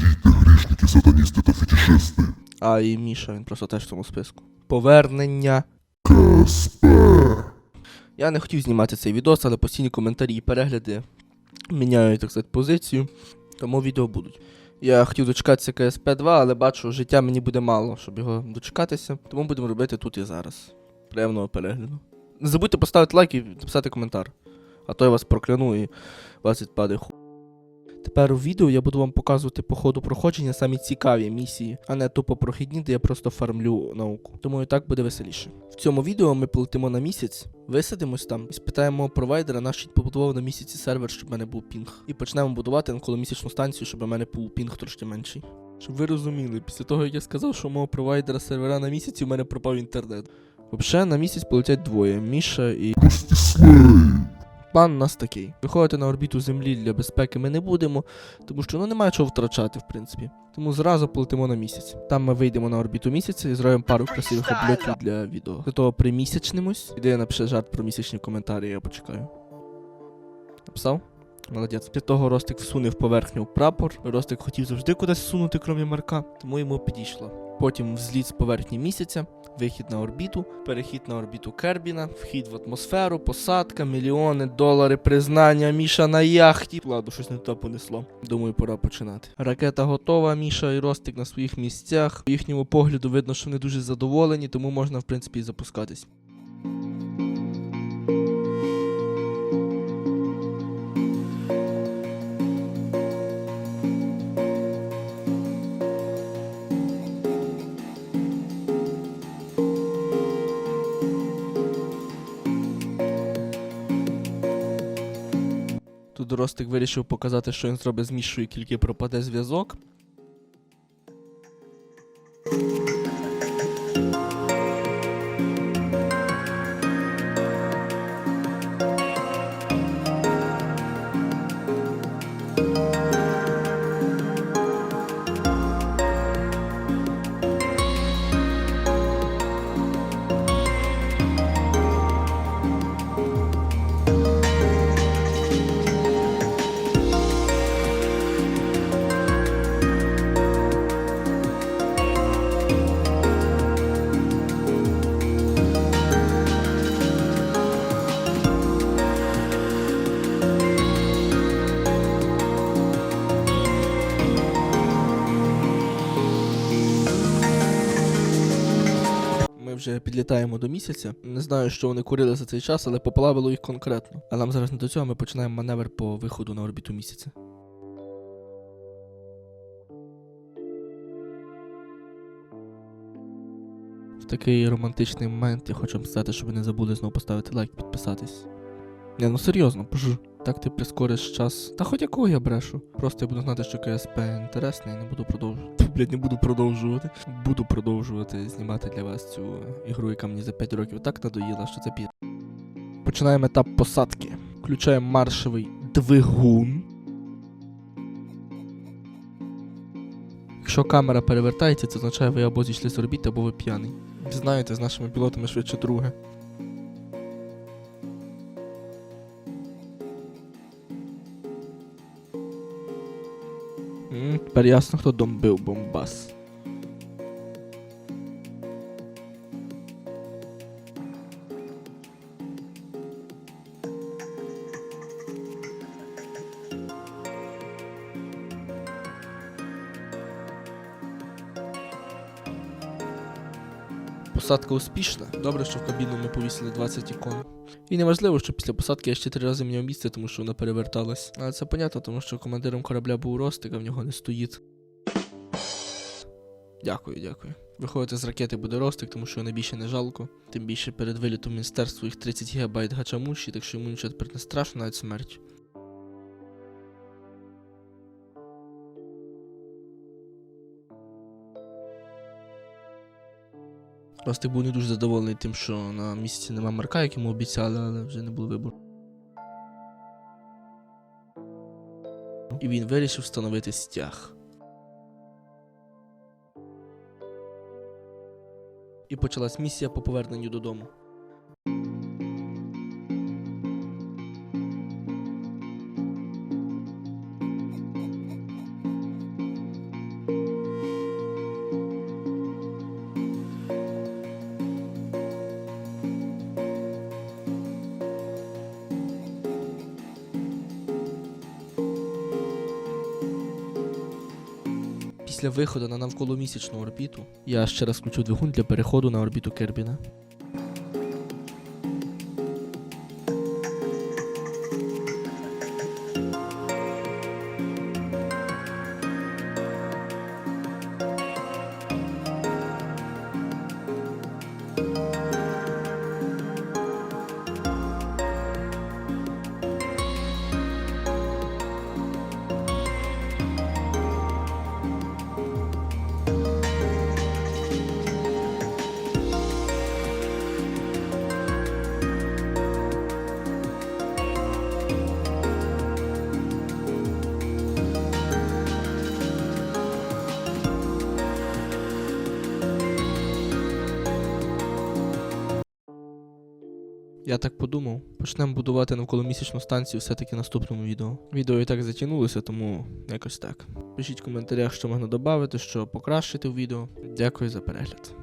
Радійте, грішники, сатаністи та фетішисти. А і Міша, він просто теж в цьому списку. Повернення. КСП. Я не хотів знімати цей відос, але постійні коментарі і перегляди міняють, так сказати, позицію. Тому відео будуть. Я хотів дочекатися КСП 2, але бачу, життя мені буде мало, щоб його дочекатися. Тому будемо робити тут і зараз. Приємного перегляду. Не забудьте поставити лайк і написати коментар. А то я вас прокляну і вас відпаде ху. Тепер у відео я буду вам показувати по ходу проходження самі цікаві місії, а не тупо прохідні, де я просто фармлю науку. Тому і так буде веселіше. В цьому відео ми полетимо на місяць, висадимось там і спитаємо провайдера, наш побудував на місяці сервер, щоб в мене був пінг. І почнемо будувати навколомісячну станцію, щоб у мене був пінг трошки менший. Щоб ви розуміли, після того як я сказав, що у мого провайдера сервера на місяці, у мене пропав інтернет. Взагалі на місяць полетять двоє: Міша і. План у нас такий: виходити на орбіту Землі для безпеки ми не будемо, тому що ну немає чого втрачати, в принципі. Тому зразу полетимо на місяць. Там ми вийдемо на орбіту місяця і зробимо пару красивих обльотів для відео. До того примісячнимось. Іде напише жарт про місячні коментарі, я почекаю. Написав? Молодець. Після того Ростик всунув поверхню прапор. Ростик хотів завжди кудись всунути, крім Марка, тому йому підійшло. Потім взліт з поверхні місяця, вихід на орбіту, перехід на орбіту Кербіна, вхід в атмосферу, посадка, мільйони, долари, признання, Міша на яхті. Ладно, щось не то понесло. Думаю, пора починати. Ракета готова, Міша і Ростик на своїх місцях. У їхньому погляду видно, що вони дуже задоволені, тому можна, в принципі, і запускатись. Тут Ростик вирішив показати, що він зробить з Мішою, тільки пропаде зв'язок. Вже підлітаємо до місяця. Не знаю, що вони курили за цей час, але поплавило їх конкретно. А нам зараз не до цього, ми починаємо маневр по виходу на орбіту місяця. В такий романтичний момент я хочу вам сказати, щоб ви не забули знову поставити лайк, підписатись. Не, ну серйозно, пож. Так ти прискориш час. Та хоч якого я брешу. Просто я буду знати, що КСП інтересний і не буду продовжувати. Фу, Блядь, не буду продовжувати. Буду продовжувати знімати для вас цю ігру, яка мені за 5 років так надоїла, що це пі. Починаємо етап посадки. Включаємо маршовий двигун. Якщо камера перевертається, це означає, ви або зійшли з орбіти, або ви п'яний. Знаєте, з нашими пілотами швидше друге. М, Тепер ясно, хто домбив бомбас. Посадка успішна. Добре, що в кабіну ми повісили 20 ікон. І неважливо, що після посадки я ще три рази міняв місце, тому що вона переверталась. Але це понятно, тому що командиром корабля був Ростик, а в нього не стоїть. Дякую, дякую. Виходити з ракети буде Ростик, тому що його найбільше не жалко. Тим більше перед вилітом міністерства їх 30 гігабайт гачамуші, так що йому нічого тепер не страшно, навіть смерть. Ростик був не дуже задоволений тим, що на місці нема Марка, як йому обіцяли, але вже не було вибору. І він вирішив встановити стяг. І почалась місія по поверненню додому. Після виходу на навколомісячну орбіту я ще раз включу двигун для переходу на орбіту Кербіна. Я так подумав, почнемо будувати навколомісячну станцію все-таки наступному відео. Відео і так затягнулося, тому якось так. Пишіть в коментарях, що можна додати, що покращити в відео. Дякую за перегляд.